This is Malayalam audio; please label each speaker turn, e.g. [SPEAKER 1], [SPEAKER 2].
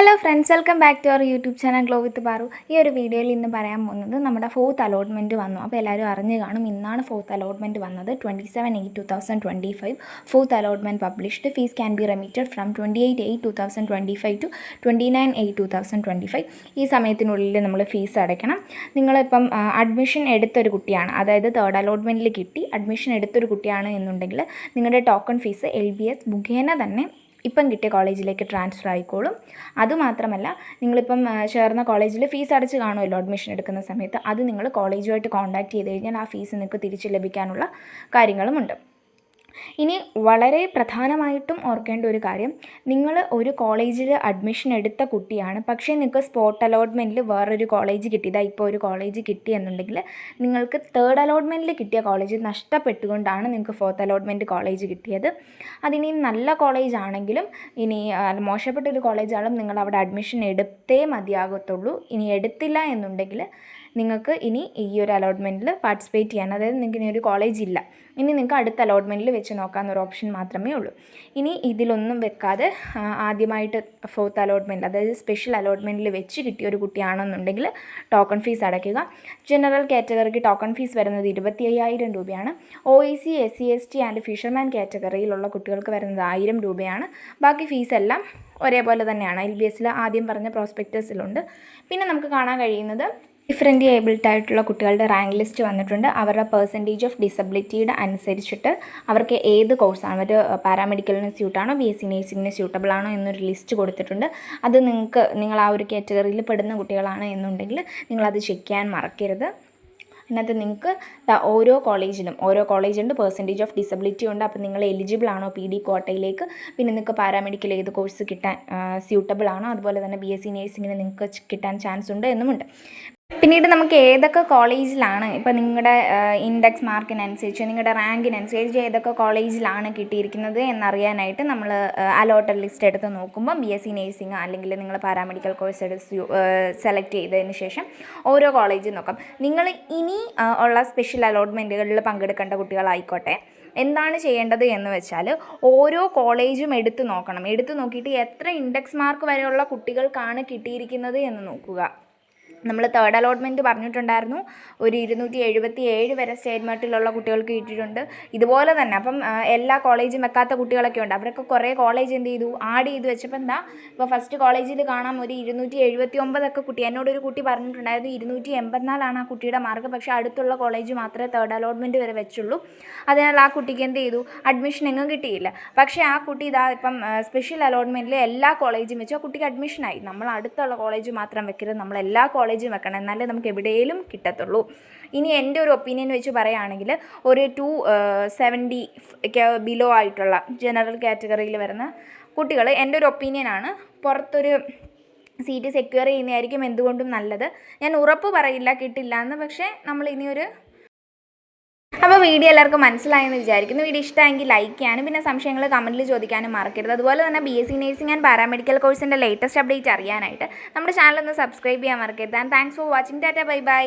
[SPEAKER 1] Hello friends welcome back to our YouTube channel glow with Paru ഈ ഒരു വീഡിയോയിൽ ഇന്ന് പറയാൻ പോകുന്നത് നമ്മുടെ ഫോർത്ത് അലോട്ട്മെന്റ് വന്നു. അപ്പോൾ എല്ലാവരും അറിഞ്ഞു കാണും ഇന്നാണ് ഫോർത്ത് അലോട്ട്മെന്റ് വന്നത്. Twenty seven eight two thousand twenty five fourth allotment published fees can be remitted from twenty eight eight two thousand twenty five to twenty nine eight two thousand twenty five ഈ സമയത്തിനുള്ളിൽ നമ്മൾ ഫീസ് അടയ്ക്കണം. നിങ്ങളിപ്പം അഡ്മിഷൻ എടുത്തൊരു കുട്ടിയാണ്. അതായത് തേർഡ് അലോട്ട്മെന്റിൽ കിട്ടി. അഡ്മിഷൻ എടുത്തൊരു കുട്ടിയാണ് എന്നുണ്ടെങ്കിൽ നിങ്ങളുടെ token fees L B S മുഖേന തന്നെ ഇപ്പം കിട്ടിയ കോളേജിലേക്ക് ട്രാൻസ്ഫർ ആയിക്കോളും. അതുമാത്രമല്ല നിങ്ങളിപ്പം ചേർന്ന കോളേജിൽ ഫീസ് അടച്ച് കാണുമല്ലോ അഡ്മിഷൻ എടുക്കുന്ന സമയത്ത്. അത് നിങ്ങൾ കോളേജുമായിട്ട് കോൺടാക്ട് ചെയ്ത് കഴിഞ്ഞാൽ ആ ഫീസ് നിങ്ങൾക്ക് തിരിച്ച് ലഭിക്കാനുള്ള കാര്യങ്ങളുമുണ്ട്. ഇനി വളരെ പ്രധാനമായിട്ടും ഓർക്കേണ്ട ഒരു കാര്യം നിങ്ങൾ ഒരു കോളേജിൽ അഡ്മിഷൻ എടുത്ത കുട്ടിയാണ് പക്ഷേ നിങ്ങൾക്ക് സ്പോട്ട് അലോട്ട്മെന്റിൽ വേറൊരു കോളേജ് കിട്ടിയതാ ഇപ്പോൾ ഒരു കോളേജ് കിട്ടി എന്നുണ്ടെങ്കിൽ നിങ്ങൾക്ക് തേർഡ് അലോട്ട്മെന്റിൽ കിട്ടിയ കോളേജ് നഷ്ടപ്പെട്ടുകൊണ്ടാണ് നിങ്ങൾക്ക് ഫോർത്ത് അലോട്ട്മെന്റ് കോളേജ് കിട്ടിയത്. അതിനിയും നല്ല കോളേജ് ആണെങ്കിലും ഇനി മോശപ്പെട്ടൊരു കോളേജാണെങ്കിലും നിങ്ങൾ അവിടെ അഡ്മിഷൻ എടുത്തേ മതിയാകത്തുള്ളൂ. ഇനി എടുത്തില്ല എന്നുണ്ടെങ്കിൽ നിങ്ങൾക്ക് ഇനി ഈ ഒരു അലോട്ട്മെന്റിൽ പാർട്ടിസിപ്പേറ്റ് ചെയ്യാൻ അതായത് നിങ്ങൾക്ക് ഇനി ഒരു കോളേജ് ഇല്ല. ഇനി നിങ്ങൾക്ക് അടുത്ത അലോട്ട്മെന്റിൽ വെച്ച് നോക്കാമെന്നൊരു ഓപ്ഷൻ മാത്രമേ ഉള്ളൂ. ഇനി ഇതിലൊന്നും വെക്കാതെ ആദ്യമായിട്ട് ഫോർത്ത് അലോട്ട്മെന്റ് അതായത് സ്പെഷ്യൽ അലോട്ട്മെന്റിൽ വെച്ച് കിട്ടിയ ഒരു കുട്ടിയാണെന്നുണ്ടെങ്കിൽ ടോക്കൺ ഫീസ് അടയ്ക്കുക. ജനറൽ കാറ്റഗറിക്ക് ടോക്കൺ ഫീസ് വരുന്നത് ഇരുപത്തി അയ്യായിരം രൂപയാണ് O E C S C S T and fisherman കാറ്റഗറിയിലുള്ള കുട്ടികൾക്ക് വരുന്നത് ആയിരം രൂപയാണ്. ബാക്കി ഫീസ് എല്ലാം ഒരേപോലെ തന്നെയാണ്. എൽ ബി എസിൽ ആദ്യം പറഞ്ഞ പ്രോസ്പെക്റ്റേഴ്സിലുണ്ട് പിന്നെ നമുക്ക് കാണാൻ കഴിയുന്നത് ഡിഫറെന്റ് ഏബിൾഡ് ആയിട്ടുള്ള കുട്ടികളുടെ റാങ്ക് ലിസ്റ്റ് വന്നിട്ടുണ്ട്. അവരുടെ പെർസെന്റേജ് ഓഫ് ഡിസബിലിറ്റിയുടെ അനുസരിച്ചിട്ട് അവർക്ക് ഏത് കോഴ്സാണ് അവർ പാരാമെഡിക്കലിന് സ്യൂട്ടാണോ ബി എസ് സി നേഴ്സിങ്ങിന് സ്യൂട്ടബിൾ ആണോ എന്നൊരു ലിസ്റ്റ് കൊടുത്തിട്ടുണ്ട്. അത് നിങ്ങൾക്ക് നിങ്ങൾ ആ ഒരു കാറ്റഗറിയിൽ പെടുന്ന കുട്ടികളാണ് എന്നുണ്ടെങ്കിൽ നിങ്ങളത് ചെക്ക് ചെയ്യാൻ മറക്കരുത്. അതിനകത്ത് നിങ്ങൾക്ക് ഓരോ കോളേജിലും ഓരോ കോളേജുണ്ട് പെർസെന്റേജ് ഓഫ് ഡിസബിലിറ്റി ഉണ്ട്. അപ്പോൾ നിങ്ങൾ എലിജിബിൾ ആണോ പി ഡി കോട്ടയിലേക്ക്? പിന്നെ നിങ്ങൾക്ക് പാരാമെഡിക്കൽ ഏത് കോഴ്സ് കിട്ടാൻ സ്യൂട്ടബിൾ ആണോ? അതുപോലെ തന്നെ ബി എസ് സി നേഴ്സിങ്ങിന് നിങ്ങൾക്ക് കിട്ടാൻ ചാൻസ് ഉണ്ട് എന്നുമുണ്ട്. പിന്നീട് നമുക്ക് ഏതൊക്കെ കോളേജിലാണ് ഇപ്പോൾ നിങ്ങളുടെ ഇൻഡെക്സ് മാർക്കിനനുസരിച്ച് നിങ്ങളുടെ റാങ്കിനനുസരിച്ച് ഏതൊക്കെ കോളേജിലാണ് കിട്ടിയിരിക്കുന്നത് എന്നറിയാനായിട്ട് നമ്മൾ അലോട്ടർ ലിസ്റ്റ് എടുത്ത് നോക്കുമ്പോൾ ബി എസ് സി നേഴ്സിംഗ് അല്ലെങ്കിൽ നിങ്ങൾ പാരാമെഡിക്കൽ കോഴ്സ് എടുത്ത് സെലക്ട് ചെയ്തതിന് ശേഷം ഓരോ കോളേജും നോക്കാം. നിങ്ങൾ ഇനി ഉള്ള സ്പെഷ്യൽ അലോട്ട്മെന്റുകളിൽ പങ്കെടുക്കേണ്ട കുട്ടികളായിക്കോട്ടെ. എന്താണ് ചെയ്യേണ്ടത് എന്ന് വെച്ചാൽ ഓരോ കോളേജും എടുത്ത് നോക്കണം. എടുത്ത് നോക്കിയിട്ട് എത്ര ഇൻഡെക്സ് മാർക്ക് വരെയുള്ള കുട്ടികൾക്കാണ് കിട്ടിയിരിക്കുന്നത് എന്ന് നോക്കുക. നമ്മൾ തേർഡ് അലോട്ട്മെന്റ് പറഞ്ഞിട്ടുണ്ടായിരുന്നു. ഒരു ഇരുന്നൂറ്റി എഴുപത്തി ഏഴ് വരെ സ്റ്റേറ്റ് മെറിറ്റിലുള്ള കുട്ടികൾക്ക് കിട്ടിയിട്ടുണ്ട്. ഇതുപോലെ തന്നെ അപ്പം എല്ലാ കോളേജും വെക്കാത്ത കുട്ടികളൊക്കെ ഉണ്ട്. അവരൊക്കെ കുറേ കോളേജ് എന്ത് ചെയ്തു? ആഡ് ചെയ്ത്. വെച്ചപ്പോൾ എന്താ? ഇപ്പോൾ ഫസ്റ്റ് കോളേജിൽ കാണാം ഒരു ഇരുന്നൂറ്റി എഴുപത്തി ഒമ്പതൊക്കെ കുട്ടി. എന്നോട് ഒരു കുട്ടി പറഞ്ഞിട്ടുണ്ടായിരുന്നു ഇരുന്നൂറ്റി എൺപത്തിനാലാണ് ആ കുട്ടിയുടെ മാർക്ക് പക്ഷേ അടുത്തുള്ള കോളേജ് മാത്രമേ തേർഡ് അലോട്ട്മെന്റ് വരെ വെച്ചുള്ളൂ. അതിനാൽ ആ കുട്ടിക്ക് എന്ത് ചെയ്തു? അഡ്മിഷൻ എങ്ങും കിട്ടിയില്ല. പക്ഷേ ആ കുട്ടി ഇതാ ഇപ്പം സ്പെഷ്യൽ അലോട്ട്മെന്റിൽ എല്ലാ കോളേജും വെച്ചു. ആ കുട്ടിക്ക് അഡ്മിഷനായി നമ്മൾ അടുത്തുള്ള കോളേജ് മാത്രം വെക്കരുത്. നമ്മൾ എല്ലാ കോളേജും വെക്കണം. എന്നാലേ നമുക്ക് എവിടെയും കിട്ടത്തുള്ളൂ. ഇനി എന്റെ ഒരു ഒപ്പീനിയൻ വെച്ച് പറയുകയാണെങ്കിൽ ഒരു ടു സെവന്റി ബിലോ ആയിട്ടുള്ള ജനറൽ കാറ്റഗറിയിൽ വരുന്ന കുട്ടികൾ എന്റെ ഒരു ഒപ്പീനിയനാണ് പുറത്തൊരു സീറ്റ് സെക്യൂർ ചെയ്യുന്നതായിരിക്കും എന്തുകൊണ്ടും നല്ലത്. ഞാൻ ഉറപ്പ് പറയില്ല കിട്ടില്ല എന്ന്. പക്ഷേ നമ്മൾ ഇനിയൊരു അപ്പോൾ വീഡിയോ എല്ലാവർക്കും മനസ്സിലായെന്ന് വിചാരിക്കുന്നു. വീഡിയോ ഇഷ്ടമെങ്കിൽ ലൈക്ക് ചെയ്യാനും പിന്നെ സംശയങ്ങൾ കമന്റിൽ ചോദിക്കാനും മറക്കരുത്. അതുപോലെ തന്നെ B S C nursing and paramedical കോഴ്സിന്റെ ലേറ്റസ്റ്റ് അപ്ഡേറ്റ് അറിയാനായിട്ട് നമ്മുടെ ചാനൽ ഒന്ന് സബ്സ്ക്രൈബ് ചെയ്യാൻ മറക്കരുത്. And thanks for watching tata bye bye